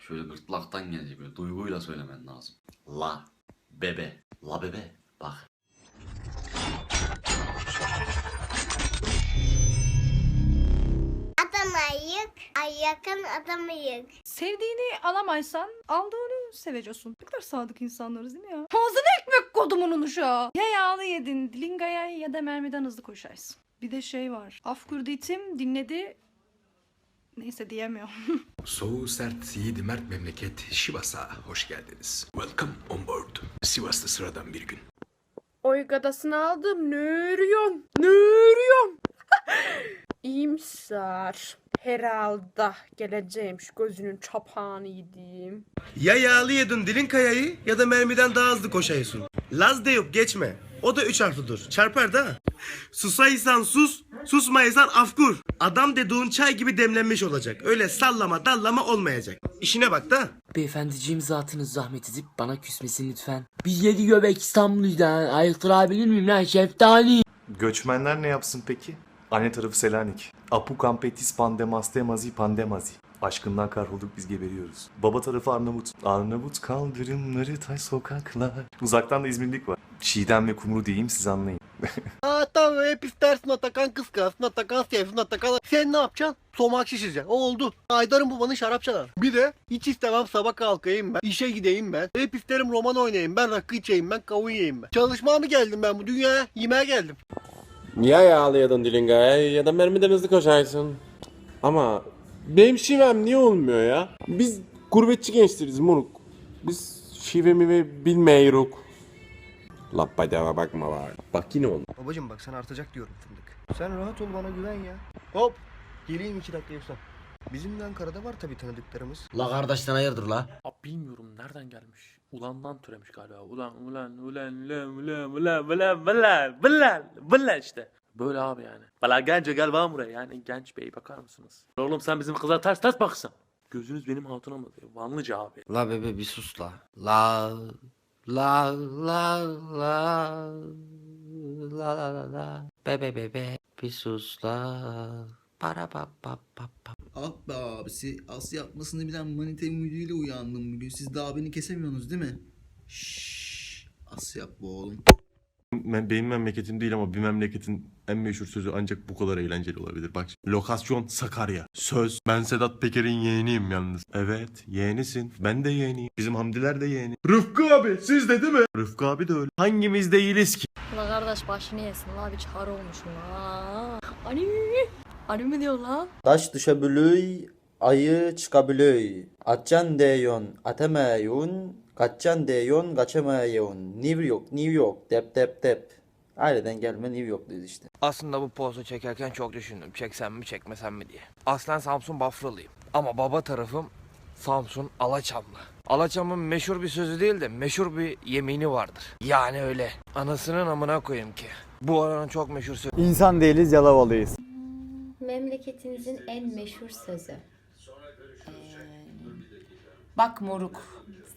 Şöyle gırtlaktan gelecek böyle duyguyla söylemen lazım. La bebe. La bebe. Bak. Adamayık, ay yakın adamayık. Sevdiğini alamaysan aldığını seveceksin. Ne kadar sadık insanlarız değil mi ya? Ağzına ekmek kodumunun uşağı. Ya yağlı yedin dilingaya ya da mermiden hızlı koşarsın. Bir de şey var. Afkurditim dinledi. Neyse diyemiyorum. Soğuğu sert, yiğidi mert memleket Sivas'a hoş geldiniz. Welcome on board. Sivas'ta sıradan bir gün. Oygadasını aldım. Ne örüyorsun? Ne örüyorsun? İyimser. Herhalde geleceğim şu gözünün çapağını yediğim. Ya yağlı yedin dilin kayayı ya da mermiden daha hızlı koşayısın. Laz de yok geçme. O da üç harflidir. Çarpar da. Susaysan sus, susmaysan afkur. Adam dediğin çay gibi demlenmiş olacak. Öyle sallama dallama olmayacak. İşine bak da. Beyefendiciğim zatınız zahmet edip bana küsmesin lütfen. Biz yedi göbek İstanbul'dan ayıktırabilir miyim lan şeftali? Göçmenler ne yapsın peki? Anne tarafı Selanik. Apu kampetis pandemastemazi pandemazi. Aşkından kahrolduk biz geberiyoruz. Baba tarafı Arnavut. Arnavut kaldırımları taş sokaklar. Uzaktan da İzmirlik var. Çiğdem ve kumru diyeyim siz anlayın. Ha tabii hep istersin Atakan kıskansın Atakan sevsin Atakan. Sen ne yapacaksın? Somak şişireceksin. O oldu. Aydar'ın babanın şarap çalar. Bir de hiç istemem sabah kalkayım ben. işe gideyim ben. Hep isterim roman oynayayım ben. Rakı içeyim ben. Kavun yiyeyim ben. Çalışmaya mı geldim ben bu dünyaya? Yemeğe geldim. Ya yağlayadın dilingaya ya da mermiden hızlı koşarsın. Ama benim şivem niye olmuyor ya? Biz gurbetçi gençleriz moruk. Biz şive mive bilmeyiz. Lappa deva bakma bak. Bak yine oldu. Babacım bak sen artacak diyorum fındık. Sen rahat ol bana güven ya. Hop. Geleyim iki dakika yoksa. Bizim de Ankara'da var tabii tanıdıklarımız. La kardeşten hayırdır la? Abi bilmiyorum nereden gelmiş. Ulandan türemiş galiba. Ulan ulan ulan ulan ulan ulan ulan ulan ulan ulan işte. Böyle abi yani. Valla gence gel bana buraya yani genç bey bakar mısınız? Oğlum sen bizim kıza ters ters baksın. Gözünüz benim hatuna mı diyor. Vanlıca abi. La bebe bir sus la. La la la la la la la la bebe bebe bir sus la. Para pa pa pa pa. Ah be abisi Asya yapmasını bilen manita ümidiyle uyandım bugün. Siz daha beni kesemiyorsunuz değil mi? Şşş. Asya bu oğlum. Benim memleketim değil ama bir memleketin en meşhur sözü ancak bu kadar eğlenceli olabilir. Bak lokasyon Sakarya. Söz ben Sedat Peker'in yeğeniyim yalnız. Evet yeğenisin. Ben de yeğeniyim. Bizim Hamdiler de yeğeni. Rıfkı abi siz de değil mi? Rıfkı abi de öyle. Hangimiz değiliz ki? La kardeş başını yesin la bir çağrı olmuşum la. Ani. Ani mi diyor la? Taş düşebilüy, ayı çıkabilüy. Atcan deyon, atemayun, kaçcan deyon, kaçamayun. New York, New York, dep dep dep. Aileden gelme New York'luyuz işte. Aslında bu pozu çekerken çok düşündüm. Çeksem mi çekmesem mi diye. Aslen Samsun Bafralıyım. Ama baba tarafım Samsun Alaçamlı. Alaçam'ın meşhur bir sözü değil de meşhur bir yemini vardır. Yani öyle. Anasının amına koyayım ki. Bu aranın çok meşhur sözü. İnsan değiliz Yalavalıyız. Memleketinizin en meşhur sözü. Bak moruk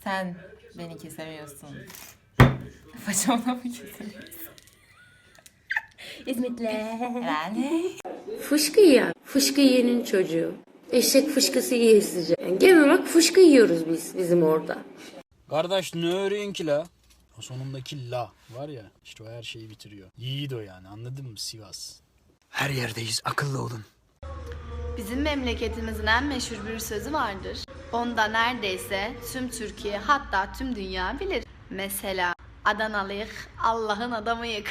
sen beni kesemiyorsun. Paçamda mı kesemiyorsun? İzmit'le. Yani. Fışkı yiyen, fışkı yiyenin çocuğu. Eşek fışkısı yiyesice. Yani genel olarak fışkı yiyoruz biz bizim orada. Kardeş ne öğrenin ki la? O sonundaki la var ya işte o her şeyi bitiriyor. Yiğit o yani anladın mı Sivas? Her yerdeyiz akıllı olun. Bizim memleketimizin en meşhur bir sözü vardır. Onda neredeyse tüm Türkiye hatta tüm dünya bilir. Mesela Adanalıyık Allah'ın adamıyık.